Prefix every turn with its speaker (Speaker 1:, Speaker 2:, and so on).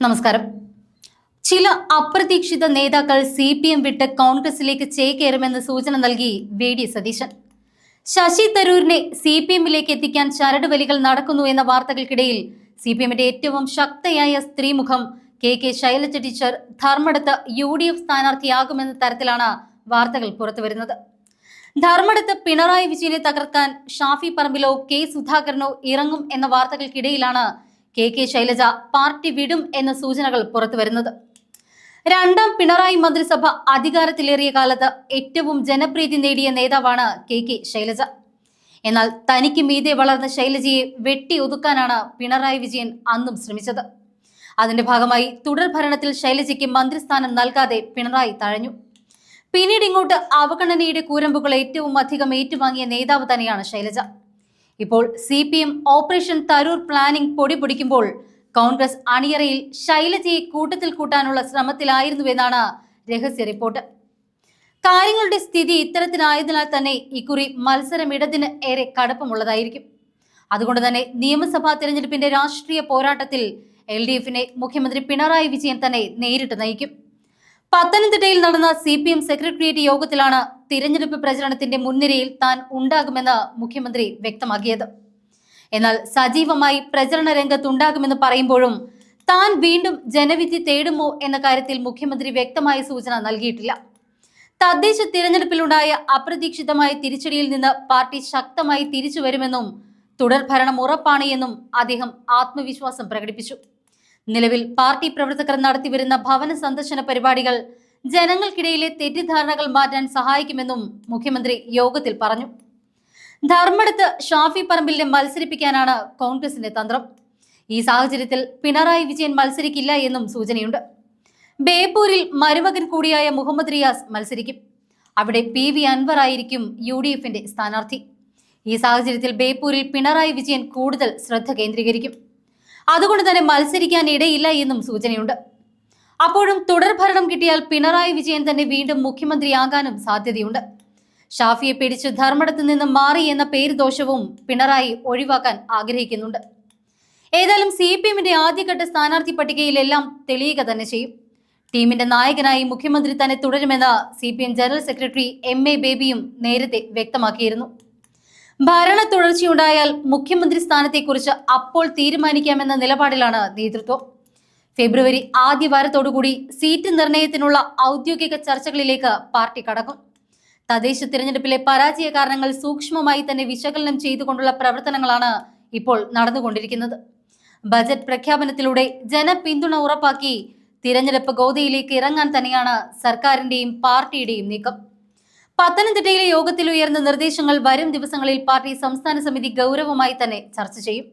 Speaker 1: നമസ്കാരം. ചില അപ്രതീക്ഷിത നേതാക്കൾ സി പി എം വിട്ട് കോൺഗ്രസിലേക്ക് ചേക്കേറുമെന്ന് സൂചന നൽകി വി ഡി സതീശൻ. ശശി തരൂരിനെ സി പി എമ്മിലേക്ക് എത്തിക്കാൻ ചരടുവലികൾ നടക്കുന്നു എന്ന വാർത്തകൾക്കിടയിൽ സി പി എമ്മിന്റെ ഏറ്റവും ശക്തയായ സ്ത്രീമുഖം കെ കെ ശൈലജ ടീച്ചർ ധർമ്മടത്ത് യു ഡി എഫ് സ്ഥാനാർത്ഥിയാകുമെന്ന തരത്തിലാണ് വാർത്തകൾ പുറത്തുവരുന്നത്. ധർമ്മടത്ത് പിണറായി വിജയനെ തകർക്കാൻ ഷാഫി പറമ്പിലോ കെ സുധാകരനോ ഇറങ്ങും എന്ന വാർത്തകൾക്കിടയിലാണ് കെ കെ ശൈലജ പാർട്ടി വിടും എന്ന സൂചനകൾ പുറത്തുവരുന്നത് രണ്ടാം പിണറായി മന്ത്രിസഭ അധികാരത്തിലേറിയ കാലത്ത് ഏറ്റവും ജനപ്രീതി നേടിയ നേതാവാണ് കെ കെ ശൈലജ. എന്നാൽ തനിക്ക് മീതെ വളർന്ന ശൈലജയെ വെട്ടി ഒതുക്കാനാണ് പിണറായി വിജയൻ അന്നും ശ്രമിച്ചത്. അതിന്റെ ഭാഗമായി തുടർ ഭരണത്തിൽ ശൈലജയ്ക്ക് മന്ത്രിസ്ഥാനം നൽകാതെ പിണറായി തഴഞ്ഞു. പിന്നീട് ഇങ്ങോട്ട് അവഗണനയുടെ കൂരമ്പുകൾ ഏറ്റവും അധികം ഏറ്റുവാങ്ങിയ നേതാവ് തന്നെയാണ് ശൈലജ. ഇപ്പോൾ C P M operation Tharoor planning പൊടി പൊടിക്കുമ്പോൾ കോൺഗ്രസ് അണിയറയിൽ ശൈലജയെ കൂട്ടത്തിൽ കൂട്ടാനുള്ള ശ്രമത്തിലായിരുന്നുവെന്നാണ് രഹസ്യ റിപ്പോർട്ട്. കാര്യങ്ങളുടെ സ്ഥിതി ഇത്തരത്തിലായതിനാൽ തന്നെ ഇക്കുറി മത്സരം ഇടതിന് ഏറെ കടുപ്പമുള്ളതായിരിക്കും. അതുകൊണ്ട് തന്നെ നിയമസഭാ തെരഞ്ഞെടുപ്പിന്റെ രാഷ്ട്രീയ പോരാട്ടത്തിൽ എൽ ഡി എഫിനെ മുഖ്യമന്ത്രി പിണറായി വിജയൻ തന്നെ നേരിട്ട് നയിക്കും. പത്തനംതിട്ടയിൽ നടന്ന സി പി എം സെക്രട്ടേറിയറ്റ് യോഗത്തിലാണ് തിരഞ്ഞെടുപ്പ് പ്രചരണത്തിന്റെ മുൻനിരയിൽ താൻ ഉണ്ടാകുമെന്ന് മുഖ്യമന്ത്രി വ്യക്തമാക്കിയത്. എന്നാൽ സജീവമായി പ്രചരണ രംഗത്തുണ്ടാകുമെന്ന് പറയുമ്പോഴും താൻ വീണ്ടും ജനവിധി തേടുമോ എന്ന കാര്യത്തിൽ മുഖ്യമന്ത്രി വ്യക്തമായ സൂചന നൽകിയിട്ടില്ല. തദ്ദേശ തിരഞ്ഞെടുപ്പിലുണ്ടായ അപ്രതീക്ഷിതമായ തിരിച്ചടിയിൽ നിന്ന് പാർട്ടി ശക്തമായി തിരിച്ചു വരുമെന്നും തുടർ ഭരണം ഉറപ്പാണ് എന്നും അദ്ദേഹം ആത്മവിശ്വാസം പ്രകടിപ്പിച്ചു. നിലവിൽ പാർട്ടി പ്രവർത്തകർ നടത്തിവരുന്ന ഭവന സന്ദർശന പരിപാടികൾ ജനങ്ങൾക്കിടയിലെ തെറ്റിദ്ധാരണകൾ മാറ്റാൻ സഹായിക്കുമെന്നും മുഖ്യമന്ത്രി യോഗത്തിൽ പറഞ്ഞു. ധർമ്മടത്ത് ഷാഫി പറമ്പിലിനെ മത്സരിപ്പിക്കാനാണ് കോൺഗ്രസിന്റെ തന്ത്രം. ഈ സാഹചര്യത്തിൽ പിണറായി വിജയൻ മത്സരിക്കില്ല എന്നും സൂചനയുണ്ട്. ബേപ്പൂരിൽ മരുമകൻ കൂടിയായ മുഹമ്മദ് റിയാസ് മത്സരിക്കും. അവിടെ പി വി അൻവർ ആയിരിക്കും യു ഡി എഫിന്റെ സ്ഥാനാർത്ഥി. ഈ സാഹചര്യത്തിൽ ബേപ്പൂരിൽ പിണറായി വിജയൻ കൂടുതൽ ശ്രദ്ധ കേന്ദ്രീകരിക്കും. അതുകൊണ്ട് തന്നെ മത്സരിക്കാൻ ഇടയില്ല എന്നും സൂചനയുണ്ട്. അപ്പോഴും തുടർ ഭരണം കിട്ടിയാൽ പിണറായി വിജയൻ തന്നെ വീണ്ടും മുഖ്യമന്ത്രിയാകാനും സാധ്യതയുണ്ട്. ഷാഫിയെ പിടിച്ച് ധർമ്മടത്ത് നിന്ന് മാറി എന്ന പേര് ദോഷവും പിണറായി ഒഴിവാക്കാൻ ആഗ്രഹിക്കുന്നുണ്ട്. ഏതായാലും സി പി എമ്മിന്റെ ആദ്യഘട്ട സ്ഥാനാർത്ഥി പട്ടികയിലെല്ലാം തെളിയുക തന്നെ ചെയ്യും. ടീമിന്റെ നായകനായി മുഖ്യമന്ത്രി തന്നെ തുടരുമെന്ന് C P M general secretary M A ബേബിയും നേരത്തെ വ്യക്തമാക്കിയിരുന്നു. ഭരണ തുടർച്ചയുണ്ടായാൽ മുഖ്യമന്ത്രി സ്ഥാനത്തെക്കുറിച്ച് അപ്പോൾ തീരുമാനിക്കാമെന്ന നിലപാടിലാണ് നേതൃത്വം. ഫെബ്രുവരി ആദ്യ വാരത്തോടുകൂടി സീറ്റ് നിർണയത്തിനുള്ള ഔദ്യോഗിക ചർച്ചകളിലേക്ക് പാർട്ടി കടക്കും. തദ്ദേശ തിരഞ്ഞെടുപ്പിലെ പരാജയ കാരണങ്ങൾ സൂക്ഷ്മമായി തന്നെ വിശകലനം ചെയ്തുകൊണ്ടുള്ള പ്രവർത്തനങ്ങളാണ് ഇപ്പോൾ നടന്നുകൊണ്ടിരിക്കുന്നത്. ബജറ്റ് പ്രഖ്യാപനത്തിലൂടെ ജനപിന്തുണ ഉറപ്പാക്കി തിരഞ്ഞെടുപ്പ് ഗോതയിലേക്ക് ഇറങ്ങാൻ തന്നെയാണ് സർക്കാരിന്റെയും പാർട്ടിയുടെയും നീക്കം. പത്തനംതിട്ടയിലെ യോഗത്തിൽ ഉയർന്ന നിർദ്ദേശങ്ങൾ വരും ദിവസങ്ങളിൽ പാർട്ടി സംസ്ഥാന സമിതി ഗൗരവമായി തന്നെ ചർച്ച ചെയ്യും.